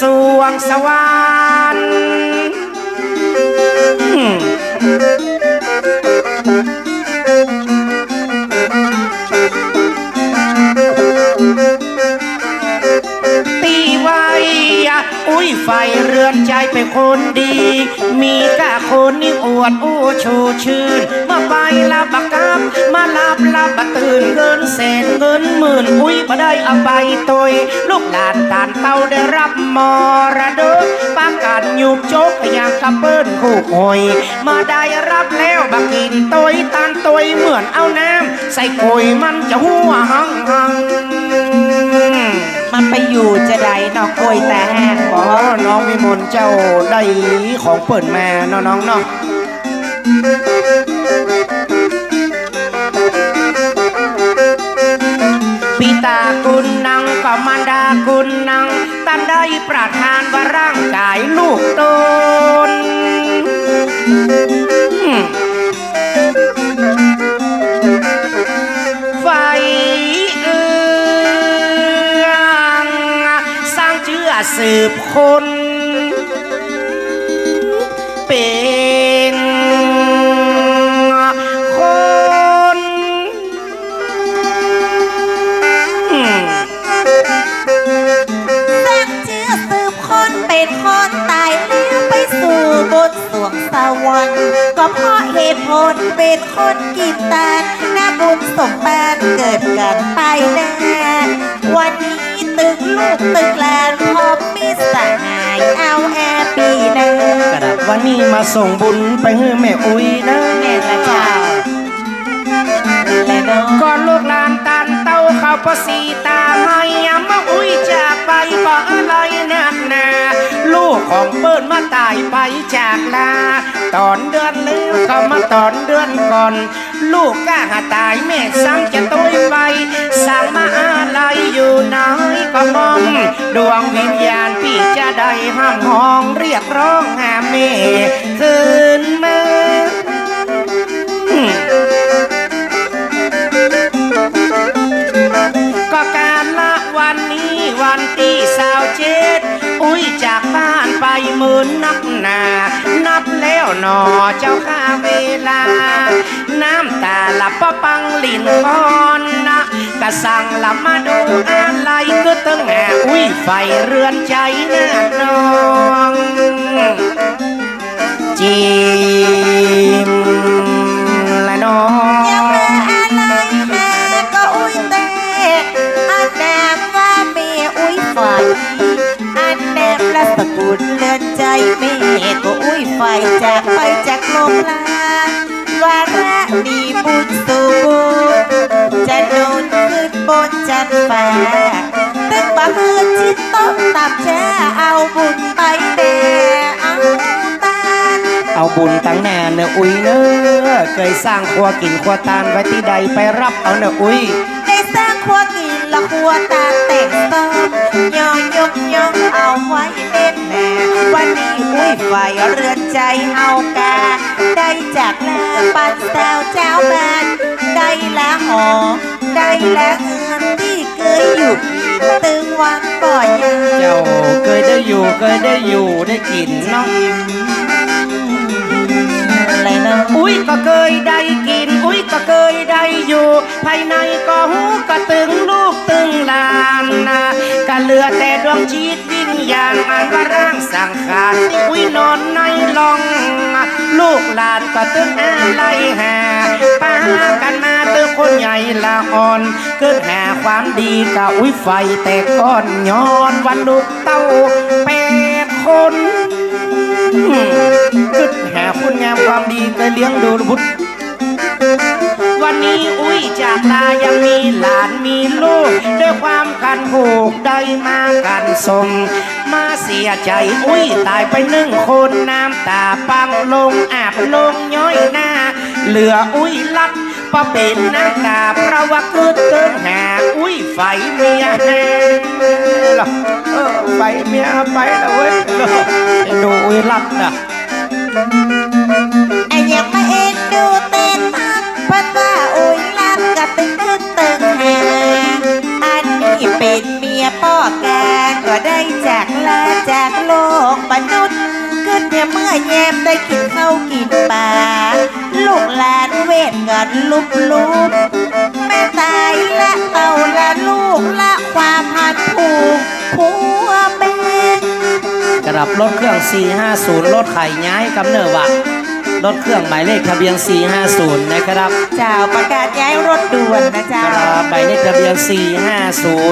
สวงสวรรค์ตีไว้อุ้ยไฟเรือนใจเป็นคนดี มีกะคนนิ่อวดอู้ชูชื่นเมาไปลับ บับ มาลับลับตื่นเงินแสนเงินหมื่นอุ้ยมาได้เอาไปตยลูกหลานตานเต้าได้รับมรดกปากันยุบโจกอย่างกับเปิ้นคู่หอย มาได้รับแล้วบักกินตยตานตยเหมือนเอาน้ำใส่โกยมันจะหัวหังหังมันไปอยู่จะใดเนอกกล้วยแต่แห้งขอน้องวิมลเจ้าได้ของเปิดมาเนาะน้องเนาะ คุณนังตันได้ประทานว่าร่างกายลูกตนไฟเอืองสร้างเชื่อสืบคน เป็นคนกีตาร์หน้าบุญสมบัติเกิดกันไปแน่วันนี้ตึกลูกตึกหลานพร้อมมีสหายเอาแอปีเนอกระดับวันนี้มาส่งบุญไปให้แม่อุ้ยนะแม่ละเจ้าและน้องก่อนลูกหลานตันเต้าเขาปสีตาให้ยามาอุ้ยจากไป ของเปิ้นมาตายไปจากลาตอนเดือนแล้วก็มาตอนเดือนก่อน ลูกก็หาตายแม่สั่งจะตุ้ยไปสั่งมาอะไรอยู่ไหนก็มองดวงวิญญาณพี่จะได้ห้ามห้องเรียกร้องหาแม่คืนมาก็การละวันนี้วันที่สาวเจ็ด จากบ้านไปหมื่นนับหนา นับแล้วหนอเจ้าข้าเวลา น้ำตาละปะปังลินคอนนะกะสั่งละมาดูอะไรก็ตึงแหอุ้ยไฟเรือนใจนาดนองจิมละน้อง ละสกุลเลือนใจเมก็อุ้ยไฟจากไปจากโลกลาวาระดีบุญสุบุญจะโดนขึ้นบนจันทร์ฟ้าตึกบังเอิญจิตต้องตับแช่เอาบุญไปแด่เอาตาเอาบุญตั้งแน่เนอะอุ้ยเนอะเคยสร้างครัวกินครัวตานไว้ที่ใดไปรับเอาเนอะอุ้ยได้สร้างครัวกิน ละครัวตาแต่งต้มยอยกยองเอาไว้เล่นแหน่วันนี้อุ้ยไฟเรือนใจเอากาได้จากลาปันสาวเจ้าบ้านได้ละหอได้ละเงินที่เคยอยู่ตึงวันก่อนยังเจ้าเคยได้อยู่เคยได้อยู่ได้กินเนาะอะไรเนาะอุ้ยก็เคยได้กิน อุ้ยก็เคยได้อยู่ ภายในก็หูก็ตึงลูกตึงลานนะก็เหลือแต่ดวงจิตวิญญาณมันว่าร่างสังขารที่อุ้ยนอนในลอง ลูกหลานก็ตึงอะไรหาป้ากันมาตึงคนใหญ่ละอ่อนเกิดหาความดีก็อุ้ยไฟแต่ก้อนย้อนวันลูกเต้าแปดคนกึดหาคุณงามความดีก็เลี้ยงดูบุตรวันนี้อุ้ย จากลายังมีหลานมีลูก ด้วยความกันผูกได้มากันส่งมาเสียใจอุ้ยตายไปหนึ่งคนน้ำตาปังลงอาบลงย้อยหน้า เหลืออุ้ยลัดปะเป็นนางกาเพราะว่าเกิดเกินหาอุ้ยไฟเมียแห้งล่ไฟเมียไปแล้วเว้ยดูอุ้ยลัดนะไอ้ยังไมาเอ็นดูเต้น ตินเมียป้อแกงก็ได้จากลาจากโลกมนุษย์ขึ้นเนี่ยเมื่อแยมได้กินเข้ากินปลาลูกหลานเวทเงินลุบลุบแม่ตายและเต่าและลูกและความพันผูกผัวเป็นกระดับรถเครื่อง 450 รถไข่ย้ายกำเนิดว่ะ รถเครื่องหมายเลขทะเบียน 450 นะครับเจ้าประกาศย้ายรถด่วนนะกเจ้าระดับหมายเลขทะเบียน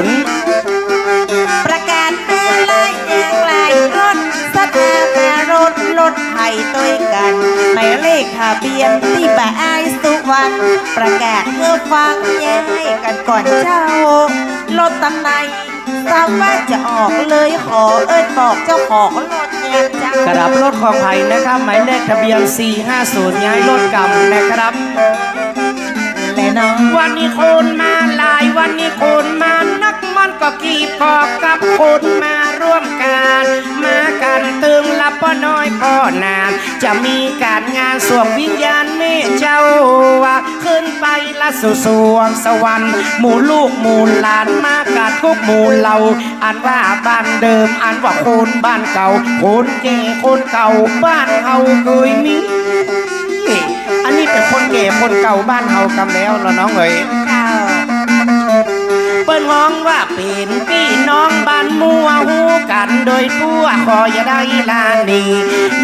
450 ประกาศแม่ไล่แยงไล่รถสถามารถรถไทยตัวกันหมายเลขทะเบียนที่บ่ายสุวรรณประกาศเมื่อฟังแย้ยกันก่อนเจ้ารถตำไน ทราบว่าจะออกเลยขอเอิ้นบอกเจ้าของรถแยงเจ้ากระดับรถของไผ่นะครับ หมายเลขทะเบียน 450ย้ายรถกำนะครับและน้องวันนี้คนมาหลายวันนี้คนมานัก มันก็กี่พอกับคนมาร่วมกันมากันตึงละป้อน้อยป้อนานจะมีการงานสวงวิญญาณเมเจ้าว่าขึ้นไปละสู่สวงสวรรค์หมู่ลูกหมู่หลานมากันทุกหมู่เหล่าอันว่าบ้านเดิมอันว่าคนบ้านเก่าคนเก่คนเก่าบ้านเฮาเคยมีอันนี้เป็นคนเก๋คนเก่าบ้านเฮากำแล้วเนาะน้องเอ๋ย ปิ้นฮ้องว่าเป็นพี่น้องบ้านมัวหูกันโดยทั่วขออย่าได้ลานี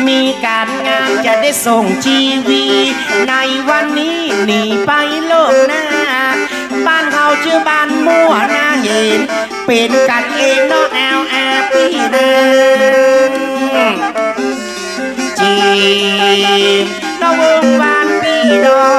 มีการงานจะได้ส่งชีวีในวันนี้หนีไปโลกหน้าบ้านเฮาชื่อบ้านมัวนาเห็น เป็นกันเองเนาะแอลแอพี่นางจีบเราวงวานพี่น้อ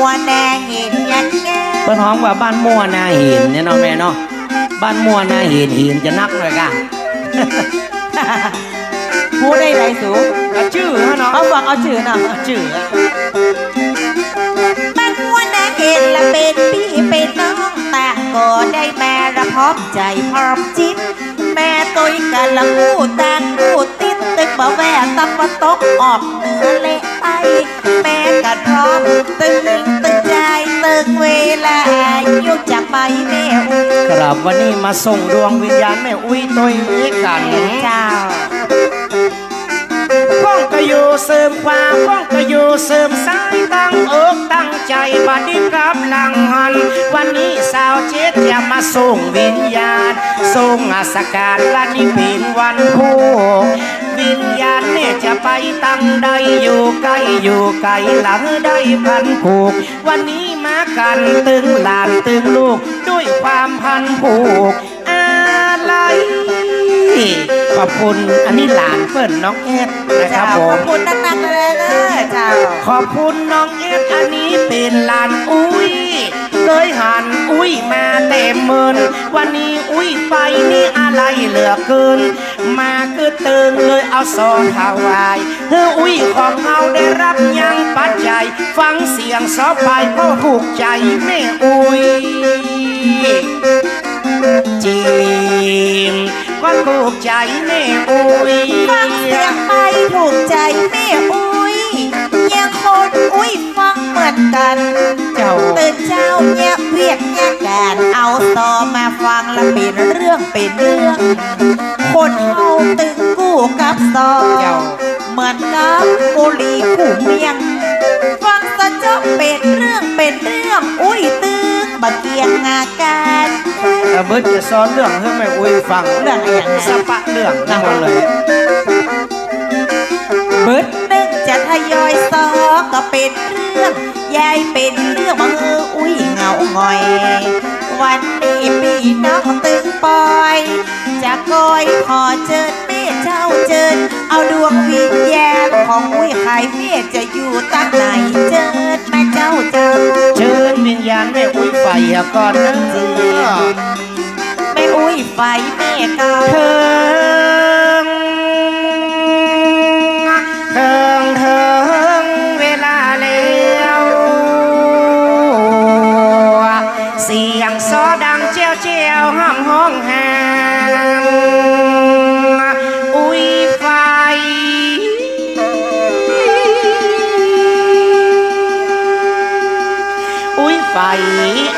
บ้านหัวแน่เห็นยังแงเปิ้นฮ้องว่าบ้านมั่วนาหินเนี่ยเนาะแม่เนาะบ้านมั่วนาหินหินจะนักเลยกะพูดได้ไรสูก็ชื่อฮะเนาะเอาฟังเอาชื่อหน่อยชื่ออะบ้านหัวนาเห็นละเป็นพี่เป็นน้องต่างก็ได้แม่ระพร้อมใจพร้อมจิตแม่ตัวกันละคู่ต่างคู่ติดตึก บ่แววตะวันตกออกเหนือเละไปแม่กันพร้อมตึงตึงใจตึงเวลาอยุจะไปแม่อุ้ยครับวันนี้มาส่งดวงวิญญาณแม่อุ้ยตัวนี้กันเจ้าป้องก็อยู่เสริมความป้องก็อยู่เสริมสายตั้งอกตั้งใจบัดนี้ครับหลังหัน วันนี้สาวเจ็ดจะมาส่งวิญญาณส่งอาสการวันนี้เป็นวันคู่ วิญญาณเนี่ยจะไปตั้งใดอยู่ไกลอยู่ไกลหลังได้พันผูก วันนี้มากันตึงหลานตึงลูก ด้วยความพันผูกอะไรขอบคุณอันนี้หลานเปิ้นน้องเอ็ดนะครับเจ้าผขอมบคุณนักๆเลยเด้อเจ้าขอบคุณน้องเอ็ดอันนี้เป็นหลานอุ้ย เลยหันอุ้ยมาเต็มเมินวันนี้อุ้ยไปนี่อะ ไรเหลือเกิน มาคือเติงเลยเอาซองถวายเฮ้ออุ้ยของเฮาได้รับยังปัจจัย ฟังเสียงซอไปก็ถูกใจแม่อุ้ยจีมก็ถูกใจแม่อุ้ยฟังเสียงไปถูกใจแม่อุ้ย อุ้ยฟังเหมือนกัน เจ้าตื่นเช้าแยกเวียกแยกการเอาต่อมาฟังแล้วเป็นเรื่องเป็นเรื่อง คนเฮาตึงกู้กับซอเจ้าเหมือนกับบุหรีผู้เมียง ฟังสะจบเป็นเรื่องเป็นเรื่อง อุ้ยตึงบะเกียงอาการแต่เบิร์ดจะสอนเรื่องให้แม่อุ้ยฟังเรื่องอะไรอย่างสนั้นปะเรื่องทั้งหมดเลยเบิดหนึ่งจะ ทยอยสอก็เป็นเรื่องยายเป็นเรื่องมาเอออุ้ยเหงาหงอย วันนี้พี่น้องตึงปอย จะกอยขอเชิญแม่เจ้าเจิญเอาดวงวิญญาณของอุ้ยไข่เมียจะอยู่ตั้งไหนเจิญแม่เจ้าเจิญเชิญวิญญาณแม่อุ้ยไฟก่อนนะแม่อุ้ยไฟแม่เก่าเถิง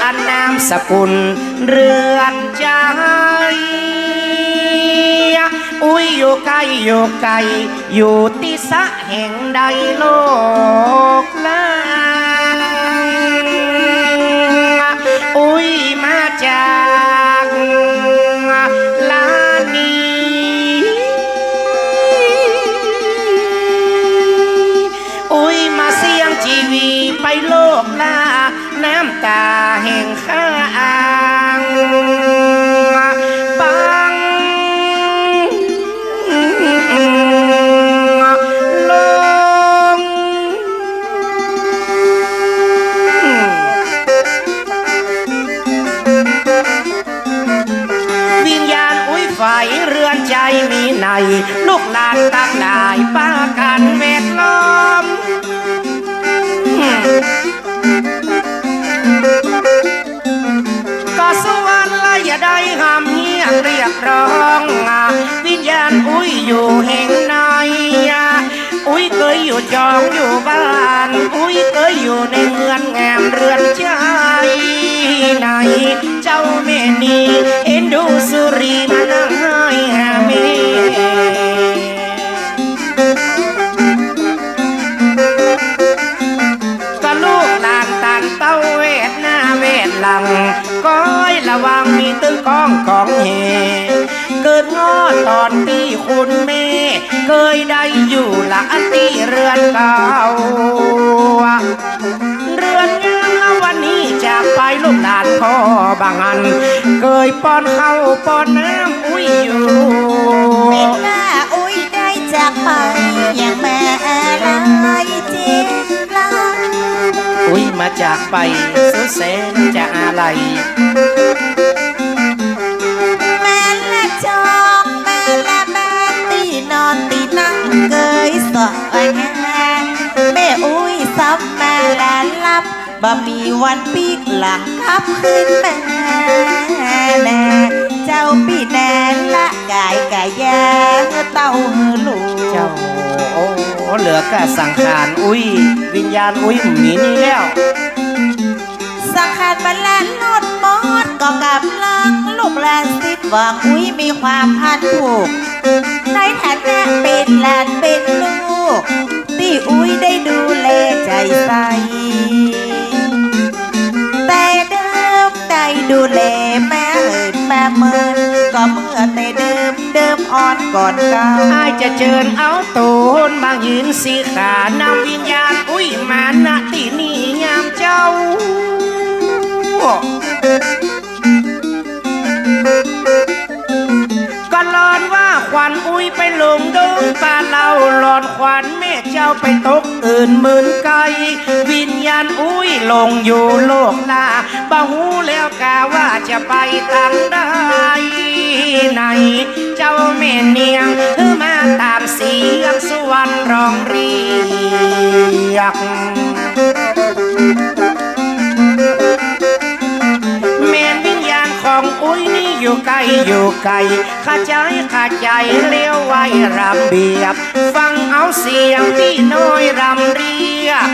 อันนามสกุลเรือนใจ อุ้ยอยู่ไกลอยู่ไกลอยู่ที่สะแห่งใดโลกลาอุ้ยมาจาก อุ้ยเคยอยู่ในเรือนงามเรือนใจไหน เจ้าแม่นีเอ็นดูสุรีมานั่งให้หาแม่ก็ลูกหลานตานเต้าเวทหน้าเวทหลังก้อยระวังมีตึ้งกองของเฮเกิดงอตอนที่คุณแม่ เคยได้อยู่หละที่เรือนเก่า บางอัน เคยป้อนข้าวป้อนน้ำอุ้ยอยู่เป็นหน้าอุ้ยได้จากไปอย่างแม่อะไรเจ็บลาอุ้ยมาจากไปสุดแสนจะอะไรแม่ละจองแม่ละแม่ตีนอนตีนั่งเกยสอยงานแม่อุ้ยซ้ำแม่ละลั บ่มีวันปีกหลังกลับขึ้นแม่แน่เจ้าปีแน่ละกายกายแยาเต้าหลูกเจ้าโอ้เหลือกะสังขารอุ้ย วิญญาณอุ้ยหมีนี่แล้ว สังขารบันแลนลดมอดก็กำลังลูกแลนสิทธิ์หวังอุ้ยมีความพันผูกในฐานะเป็นหลานเป็นลูกที่อุ้ยได้ดูแลใจใส อิญแม่เมินก็เมื่อแต่เดิมเดิมอ่อนก่อนเก่าอายจะเชิญเอาตูนมายืนสีขานำวิญญาณอุ้ยมาณที่นี่ยามเจ้า ขวัญอุ้ยไปลงดงป่าเราหลอนขวัญแม่เจ้าไปตกอื่นหมื่นไกล วิญญาณอุ้ยลงอยู่โลกลาบ่หูแล้วกาว่าจะไปทางใดไหน เจ้าแม่เนียงคือมาตามเสียงสวรรค์ร้องเรียก อยู่ไกลอยู่ไกลข้าใจข้าใจเลี้ยวไว้รำเบียบ ฟังเอาเสียงที่น้อยรำเรียก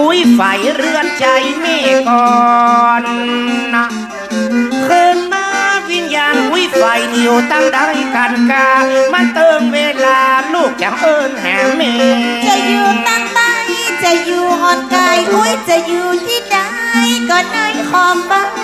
อุ้ยไฟเรือนใจแม่ก่อนนะคืนมาวิญญาณอุ้ยไฟนิวตั้งได้กันกามาเติมเวลาลูกจะเอิญหาแม่จะอยู่ตั้งใต้จะอยู่หอนกายอุ้ยจะอยู่ที่ใดก็ในขอบฟ้าสามวันเมืองผีต่อสามบ้า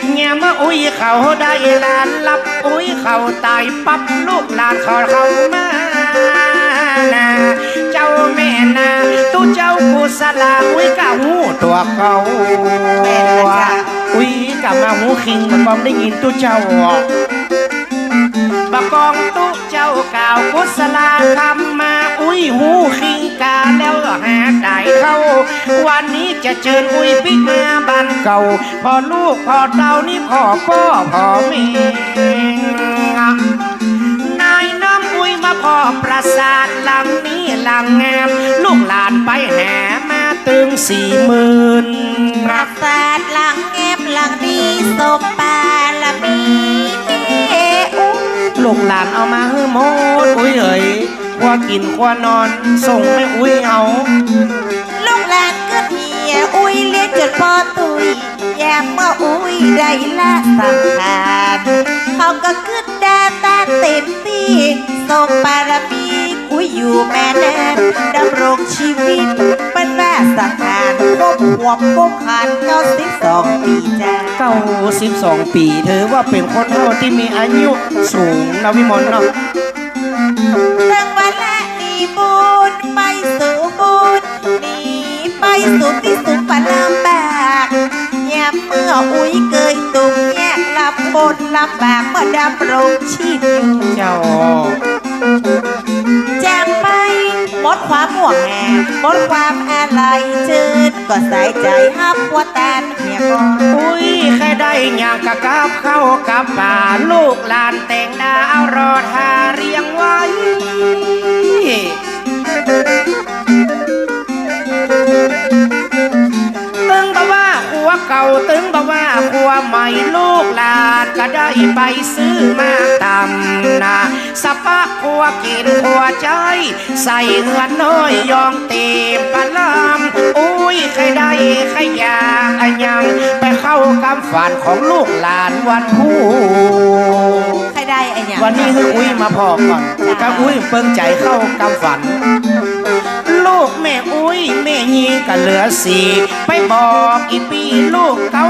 องหายมมาอุ้ยเขาได้หลานรับอุ้ยเขาตายปั๊บลูกหลานขาเขามานะเจ้าแม่นาตู้เจ้ากุศลาอุ้ยกะหูตัวเขาแม่นะจ๊ะอุ้ยกะมาหูคิงมากอมได้ยินตู้เจ้าอะบกองตุเจ้ากล่าวกุศลาคำมา อุ้ยหูคิงกาแล้วหาได้เข้า วันนี้จะเชิญอุ้ยปิกมาบ้านเก่า พอลูกพอเต้านี่พ่อพ่อพ่อแม่นายน้ำอประสาทหลังนี้หลังงาม ลูกหลานไปแห่มาตึงสี่หมื่นปราสาทหลังแงมหลังดีสมปาละมีเมอุ้ยลูกหลานเอามาให้หมดอุ้ยเอ๋ย คว่ากินคว่านอน ส่งไม่อุ้ยเอา ลูกหลานก็เทียอุ้ยเลี้ยงจนพ่อตุยแยมเมื่ออุ้ยได้ละสังขารเขาก็ขึ้นดาตาเต็มที่ทรงบารมีอุ้ยอยู่แม่แน่ดำรงชีวิตเป็นแม่สังขารครบหัวครบขันเก้าสิบสองปีจ้าเก้าสิบสองปี ถือว่าเป็นคนเท่าที่มีอายุสูงนะพี่มนต์เนาะ สู่ที่สุขปะลำบากยามเมื่ออุ้ยเกยตุงแยกลำบนลำบากเมื่อดำรงชีพเจ้าแจงไปหมดความห่วงแหนหมดความอะไรเจิดก็ใส่ใจฮับว่าแตนเมียกอุ้ยแค่ได้อยางกะกับเข้ากับป่าลูกลานแต่งดาวรอทาเรียงไว้ เก่าตึงบ่ว่าขัวใหม่ลูกหลานก็ได้ไปซื้อมาตำนาสะปะขัวกินขัวใจ ใส่เหือนน้อยยองเต็มปะลำอุ้ยใครได้ใครอยากอะยังไปเข้ากำฝันของลูกหลานวันผู้ใครได้ไอ้เนี่ยวันนี้คืออุ้ยมาพอก่อนก็อุ้ยเปิงใจเข้ากำฝัน ลูกแม่อุ้ยแม่ยีก็เหลือสี่ไปบอกอีปีลูกเก้า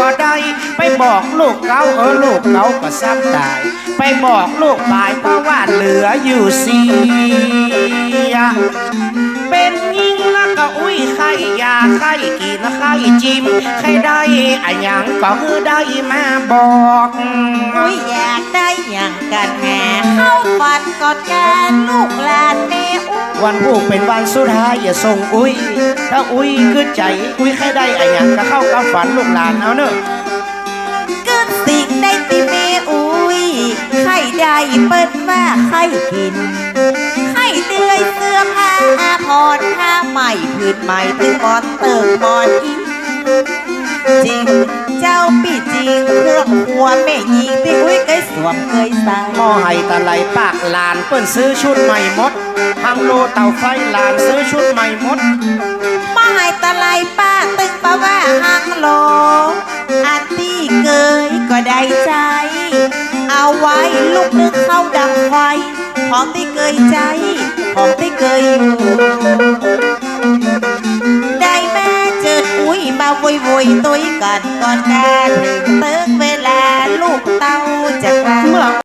ก็ได้ ไปบอกลูกเก้าเออลูกเก้าก็ซ้ำตาย ไปบอกลูกบายเพราะว่าเหลืออยู่สี่ ล้วก็อุ้ยไข่ยาไข่กินไข่จิ้มใครได้อะหยังก็คือได้มาบอกอุ้ยอยากได้อย่างกันแห่เข้าฝันก่อนการลูกหลานแม่อุ้ยวันผู้เป็นวันสุดท้ายอย่าส่งอุ้ยถ้าอุ้ยคือใจอุ้ยใครได้อะหยังก็เข้ากับฝันลูกหลานเอาเนอะเกิดสิ่งได้ที่แม่อุ้ยใครได้เปิ้นว่าใครกิน ใครเดือยเสื้อผ้าอาภรณ์ผ้าใหม่พื้นใหม่ตึงมอนเติมมอนอีจริงเจ้าปีจริงเครื่องครัวแม่ยิงที่อุ้ยเคยสวมเคยใส่หม้อไห้ตะไหลปากหลานเปิ้นซื้อชุดใหม่หมดทางโลเตาไฟหลานซื้อชุดใหม่หมดมาให้ตะไลป้าตึงปะว่าหังโลอันที่เกยก็ได้ใจ เอาไว้ลูกนึกเข้าดังไฟ หอไม่เคยใจ หอไม่เคยอยู่ได้แม่เจออุ้ยมาวุยวุยตุยกัอนก่อนการเติกเวลาลูกเต้าจะกลา